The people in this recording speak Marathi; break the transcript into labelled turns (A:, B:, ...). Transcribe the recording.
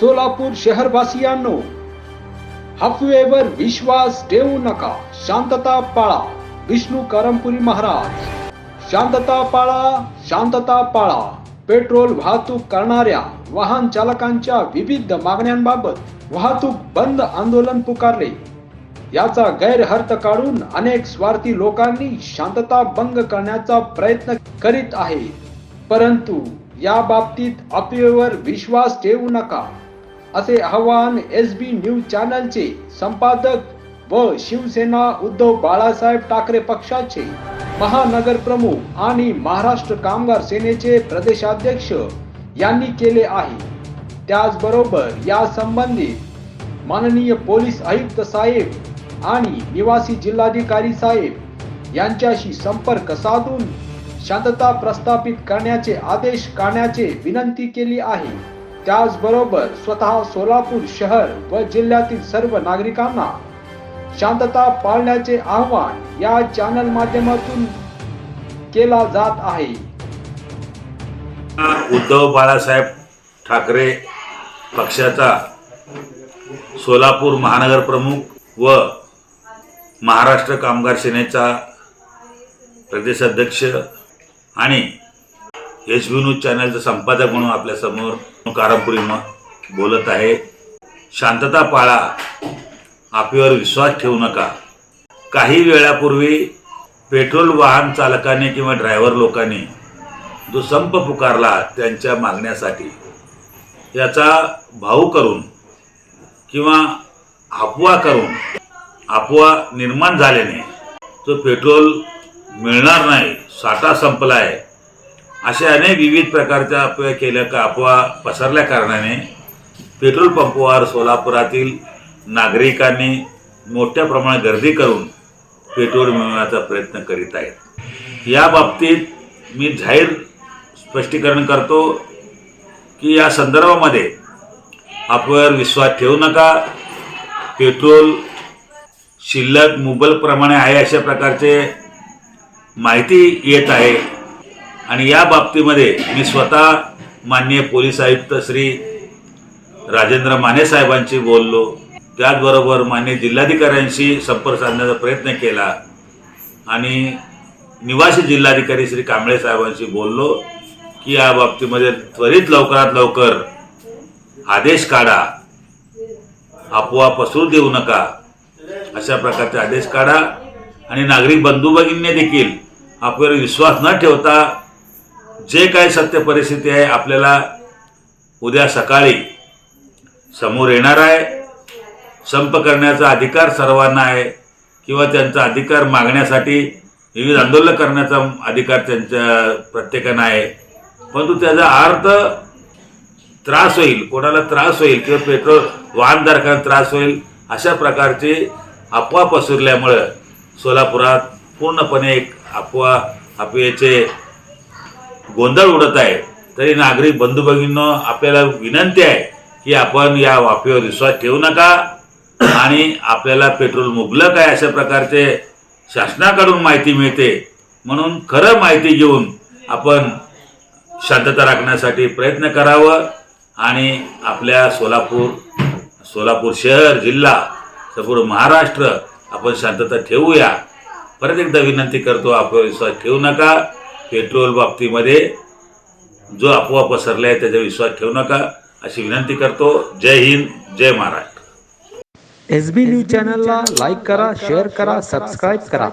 A: सोलापूर शहरवासियांनो हफवेवर विश्वास ठेवू नका. शांतता पाळा. विष्णू करमपुरी महाराज. शांतता पाळा शांतता पाळा. पेट्रोल वाहतूक करणाऱ्या वाहन चालकांच्या विविध मागण्यांबाबत वाहतूक बंद आंदोलन पुकारले. याचा गैरहर्थ काढून अनेक स्वार्थी लोकांनी शांतता भंग करण्याचा प्रयत्न करीत आहे परंतु या बाबतीत अफवेवर विश्वास ठेवू नका. असे आवाहन एस बी न्यूज चॅनलचे संपादक व शिवसेना उद्धव बाळासाहेब ठाकरे पक्षाचे महानगर प्रमुख आणि महाराष्ट्र कामगार सेनेचे प्रदेशाध्यक्ष यांनी केले आहे. त्याचबरोबर या संबंधित माननीय पोलीस आयुक्त साहेब आणि निवासी जिल्हाधिकारी साहेब यांच्याशी संपर्क साधून शांतता प्रस्थापित करण्याचे आदेश करण्याचे विनंती केली आहे. त्याचबरोबर स्वतः सोलापूर शहर व जिल्ह्यातील सर्व नागरिकांना शांतता पाळण्याचे आवाहन या चॅनल माध्यमातून केला जात आहे.
B: उद्धव बाळासाहेब ठाकरे पक्षाचा सोलापूर महानगर प्रमुख व महाराष्ट्र कामगार सेनेचा प्रदेशाध्यक्ष आणि एच बी न्यूज चॅनलचं संपादक म्हणून आपल्यासमोर कारंपुरी मग बोलत आहे. शांतता पाळा. आपल्यावर विश्वास ठेवू नका. काही वेळापूर्वी पेट्रोल वाहन चालकाने किंवा ड्रायव्हर लोकांनी जो संप पुकारला त्यांच्या मागण्यासाठी याचा भाऊ करून किंवा अफवा करून अफवा निर्माण झाल्याने तो पेट्रोल मिळणार नाही साठा संपला आहे अशा अनेक विविध प्रकारच्या अफवा केल्या का अफवा पसरल्या कारणाने पेट्रोल पंपवर सोलापुरातील नागरिकांनी मोठ्या प्रमाणात गर्दी करून पेट्रोल मिळवण्याचा प्रयत्न करीत आहेत. या बाबतीत मी जाहीर स्पष्टीकरण करतो की या संदर्भामध्ये आपल्यावर विश्वास ठेवू नका. पेट्रोल शिल्लक मुबलकप्रमाणे आहे अशा प्रकारचे माहिती येत आहे. आणि या बाबतीमध्ये मी स्वतः माननीय पोलीस आयुक्त श्री राजेंद्र माने साहेबांशी बोललो. त्याचबरोबर मान्य जिल्हाधिकाऱ्यांशी संपर्क साधण्याचा प्रयत्न केला आणि निवासी जिल्हाधिकारी श्री कांबळे साहेबांशी बोललो की या बाबतीमध्ये त्वरित लवकरात लवकर आदेश काढा. अफवा पसरू देऊ नका. अशा प्रकारचे आदेश काढा. आणि नागरिक बंधू भगिनींनी देखील आपल्यावर विश्वास न ठेवता जे काय सत्य परिस्थिती आहे आपल्याला उद्या सकाळी समोर येणार आहे. संप करण्याचा अधिकार सर्वांना आहे किंवा त्यांचा अधिकार मागण्यासाठी विविध आंदोलन करण्याचा अधिकार त्यांच्या प्रत्येकानं आहे. परंतु त्याचा अर्थ त्रास होईल कोणाला त्रास होईल किंवा पेट्रोल वाहनधारकांना त्रास होईल अशा प्रकारची अफवा पसरल्यामुळं सोलापुरात पूर्णपणे एक अफवा अफवेचे गोंधळ उडत आहे. तरी नागरिक बंधू भगिनींनो आपल्याला विनंती आहे की आपण या वाफेवर विश्वास ठेवू नका आणि आपल्याला पेट्रोल मुबलक आहे अशा प्रकारचे शासनाकडून माहिती मिळते. म्हणून खरं माहिती घेऊन आपण शांतता राखण्यासाठी प्रयत्न करावं आणि आपल्या सोलापूर सोलापूर शहर जिल्हा संपूर्ण महाराष्ट्र आपण शांतता ठेवूया. परत एकदा विनंती करतो आपल्यावर विश्वास ठेवू नका. पेट्रोल बाबतीमध्ये जो अफवा पसरला आहे त्याचा विश्वास ठेवू नका. अशी विनंती करतो. जय हिंद जय महाराष्ट्र.
A: एस बी न्यूज चॅनलला लाईक करा शेअर करा सबस्क्राईब करा.